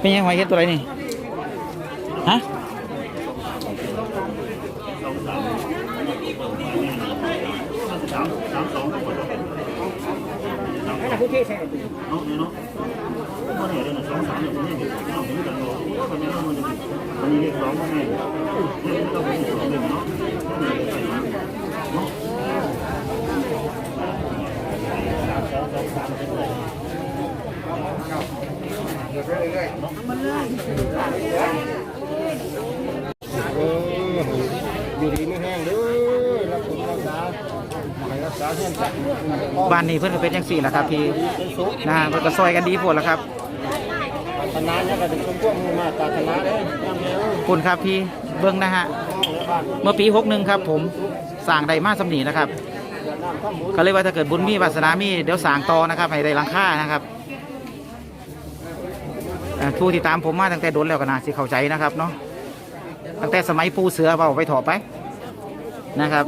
เป็นยังหอยเห็ดตัวอะไรนี่ ฮะเออ อยู่ดีไม่แห้งเด้อรักษารักษาให้รักษาเพื่อนสักบ้านนี้เพื่อนก็เป็นยังสี่แหละครับพี่นะเพื่อนก็ซอยกันดีพวดแล้วครับธนาเนี่ยก็เป็นคนพวกมือมาตาธนาเด้ย่ำเร็วคุณครับพี่เบิ้งนะฮะ เมื่อปีหกหนึ่งครับ ผมสั่งได้มาสำนีนะครับ ก็เลยว่าถ้าเกิดบุญมีวาสนามีเดี๋ยวสั่งต่อนะครับให้ได้หลังค่านะครับอ่า ผู้ที่ตามผมมาตั้งแต่โดนแล้วก็น่าสิเข้าใจนะครับเนาะตั้งแต่สมัยปูเสือเบาไปถอไปนะครับ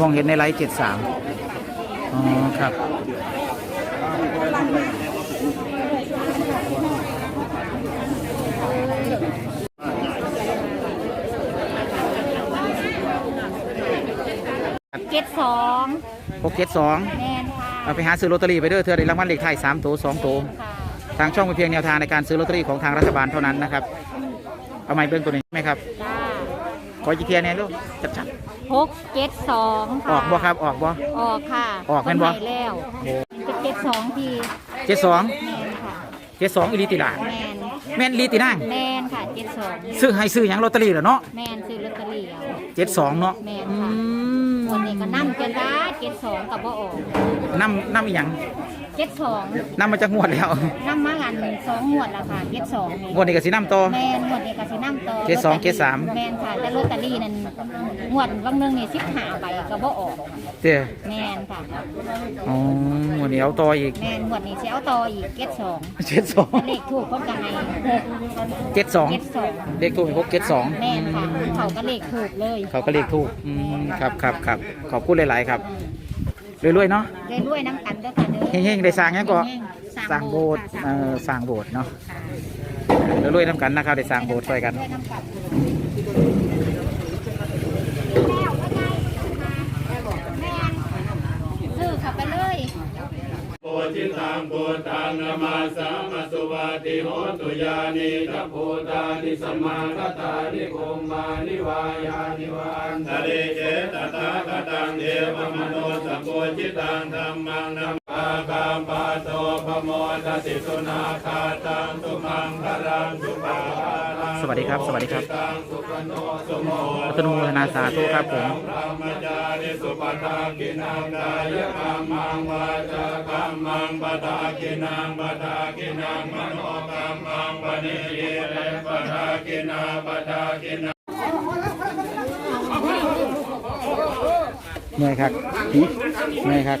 มองเห็นในไลฟ์เจ็ดสามอ๋อ ครับ เจ็ดสองหกเจ็ดสองแมนค่ะเอาไปหาซื้อลอตเตอรี่ไปเด้อเธอได้รางวัลเลขไทายสามตัวสองตัวค่ะทางช่องเป็นเพียงแนวทางในการซื้อลอตเตอรี่ของทางรัฐบาลเท่านั้นนะครับ เอาไม้เบิ้งตัวนี้ไหมครับ จ้าขอจีเทียเนี่ยลูกจัดจัดหกเจ็ดสองๆอค่ะอกบ่ครับออกบ่ ออกค่ะออกแม่นบ่ คใหแล้วเป็นเจ็ดสองทีเจ็ดสองแมนค่ะเจ็ดสองอีหลีติลาแมนแม่นอีหลีตินางแมนค่ะเจ็ดสองซื้อให้ซื้อหยังลอตเตอรี่เหรอเนาะแมนซื้อลอตเตอรี่เอา เจ็ดสองเนาะแม่นอืค่ะม วันนี้ก็นั่จนได้เจ็ดสองกับว่าออกน้ำน้ำอีหยัง เจ็ดสองน้ำมาจากงวดแล้วนั่มากันสองงวดละค่ะเจ็ดสองนี่งวดนี้ก็สิน้ำต่อแมนงวดนี้ก็สิน้ำต่อเจ็ดสองเจ็ดสามแมนค่ะแต่ลอตเตอรี่นั้นงวดบางหนึงนี่สิบห้าใบก็บ่ออกเจ้แมนค่ะอ๋อวันนี้เอาต่ออีกแมนหมวดนี้สิเอาต่ออีกเก็ดสองเจ็ดสองเลขถูกคนกันให้หกเจ็ดสองเก็ดสองเลขถูกหกเจ็ดสองแมนค่ะเขาก็เลขถูกเลย เขาก็เลขถูกอืมครับครับครับขอบคุณหลาย ๆ ครับ รวยๆเนาะเลยด้วยน้ำกันเด้อค่ะเด้อเฮงๆได้สร้างหยังก็เฮงๆสร้างโบสถ์ค่ะเอ่อสร้างโบสถ์เนาะรวยๆน้ำกันนะครับได้สร้างโบสถ์ช่วยกันด้วยน้ำกันแม่นซื้อเขับไปเลย จิตังโพตังนามาสามาสุวัติโหตุยานิทัพโพตานิสมมาคตานิโคมมานิวายานิวันทะเลเจตตาคตังเทวมโนสโพธิตังธรรมังนา มาคามปาโตพโมทสิสุนาคาตังสุมังคารังสุปาสวัสดีครับ สวัสดีครับตังสุปโนสุโมรัตนาสาธุครับผมพระมจาริสุปทากินังกายกรรมังวาจากรรมังปทากินังปทากินังมโนกรรมังปณิเยเรปทากินาปทากินาเหนื่อยครับเหนื่อยครับ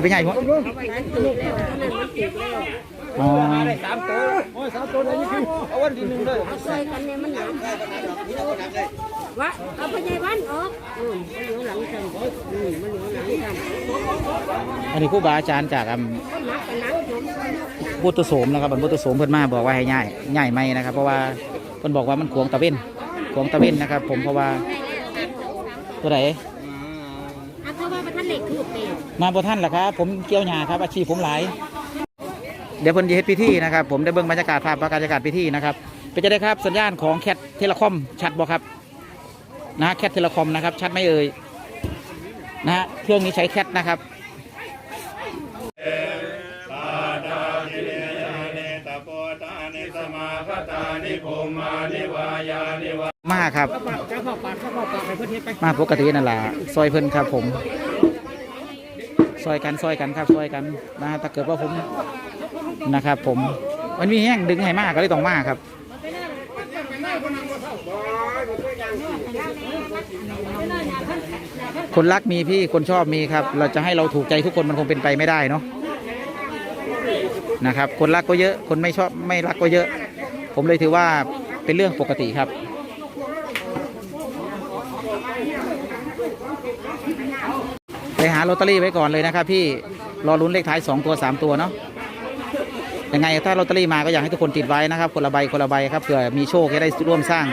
จะเป็นไงพวกอ๋อสามตัวโอ้ยสามตัวไหนนี่คือเอาวันที่หนึ่งเลยใส่กันเนี่ยมันหนักวะเอาพยาบาลออกอืมมันเหนียวหลังกันอืมมันเหนียวหลังกันอันนี้ครูบาอาจารย์จากบุตรโสมนะครับบุตรโสมเพิ่นมาบอกว่าให้ง่ายง่ายไหมนะครับ เพราะว่าเพิ่นบอกว่ามันขวงตะเวนขวงตะเวนนะครับ ผมเพราะว่าตัวไหน มาบ่ท่านล่ะครับ ผมเกี่ยวหญ้าครับ อาชีพผมหลาย เดี๋ยวเพิ่นจะเฮ็ดพิธีนะครับ ผมได้เบิ่งบรรยากาศภาพบรรยากาศพิธีนะครับเป็นจะได้ครับสัญญาณของแคทเทเลคอมชัดบ่ครับนะฮะแคทเทเลคอมนะครับ ชัดไหม่เอ่ยนะฮะเครื่องนี้ใช้แคทนะครับปาตากิริยานิตะโปตานิสมาคตานิโคมานิวายานิวามาครับเจ้าพ่อปากเจ้าพ่อปากไปเพื่อนเฮ็ดไปมาปกตินั่นแหละซอยเพิ่นครับผม ซอยกันซอยกันครับซอยกันนะถ้าเกิดว่าผมนะครับ ผมมันมีแห้งดึงให้มากก็เลยต้องมากครับคนรักมีพี่คนชอบมีครับ เราจะให้เราถูกใจทุกคนมันคงเป็นไปไม่ได้เนาะนะครับ คนรักก็เยอะ คนไม่ชอบไม่รักก็เยอะ ผมเลยถือว่าเป็นเรื่องปกติครับ ไปหาลอตเตอรี่ไว้ก่อนเลยนะครับ พี่รอลุ้นเลขท้าย 2 ตัว 3 ตัวเนาะยังไงถ้าลอตเตอรี่มาก็อยากให้ทุกคนติดไว้นะครับ คนละใบคนละใบครับเผื่อมีโชคจะได้ร่วมสร้าง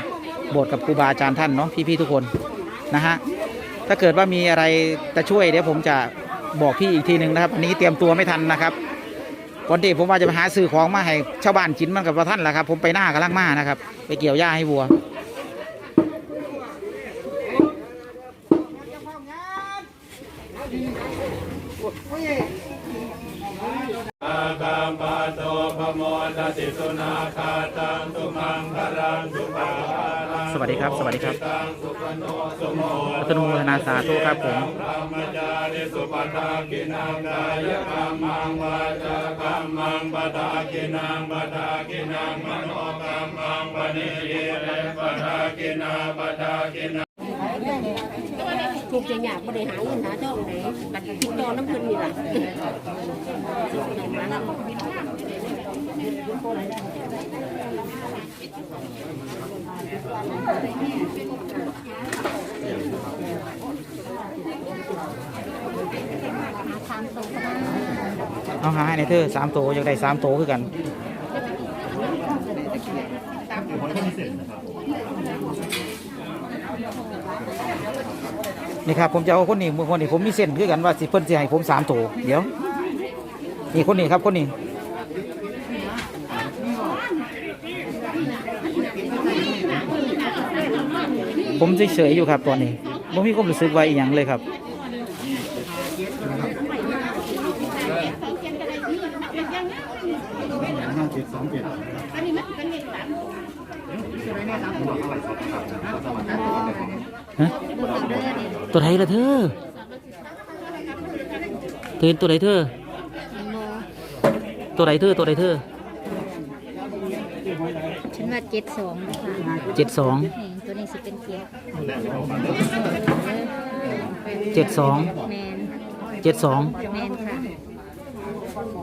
โบสถ์กับครูบาอาจารย์ท่านเนาะพี่ๆทุกคนนะฮะถ้าเกิดว่ามีอะไรจะช่วยเดี๋ยวผมจะบอกพี่อีกทีหนึ่งนะครับอันนี้เตรียมตัวไม่ทันนะครับก่อนที่ผมว่าจะไปหาซื้อของมาให้ชาวบ้านกินมันกับท่านแหละครับ ผมไปหน้ากำลังมานะครับ ไปเกี่ยวหญ้าให้วัวาคามปาโตพโมทสิสุนาคาตังสุมังคารังสุปาลังสวัสดีครับ สวัสดีครับอัตโนมันาสาธุครับผมพระมจาริสุปทากินังกายกรรมังวาจากรรมังปทากินังปทากินังมโนกรรมังปณิเยเรปทากินาปทากินา ถูกจะอยากบริหารเงินหาทองไหนบัตรติดต่อน้ำเพิ่นนี่ล่ะเอาหาให้ในเธอสามโตอยากได้สามโตคือกัน นี่ครับผมจะเอาคนนี้มือคนนี้ผมมีเส้นคือกันว่าสิเพิ่นสิให้ผมสามโถเดี๋ยว นี่คนนี้ครับคนนี้ผมเฉยๆอยู่ครับตอนนี้ผมมีความรู้สึกว่าอีหยังเลยครับ ฮะตัวไหนล่ะเธอเธอเห็นตัวไหนเธอ ตัวไหนเธอตัวไหนเธอฉันว่าเจ็ดสองนะคะเจ็ดสองนี่ตัวนี้สิเป็นเกียร์เจ็ดสองแมนเจ็ดสองแมนค่ะ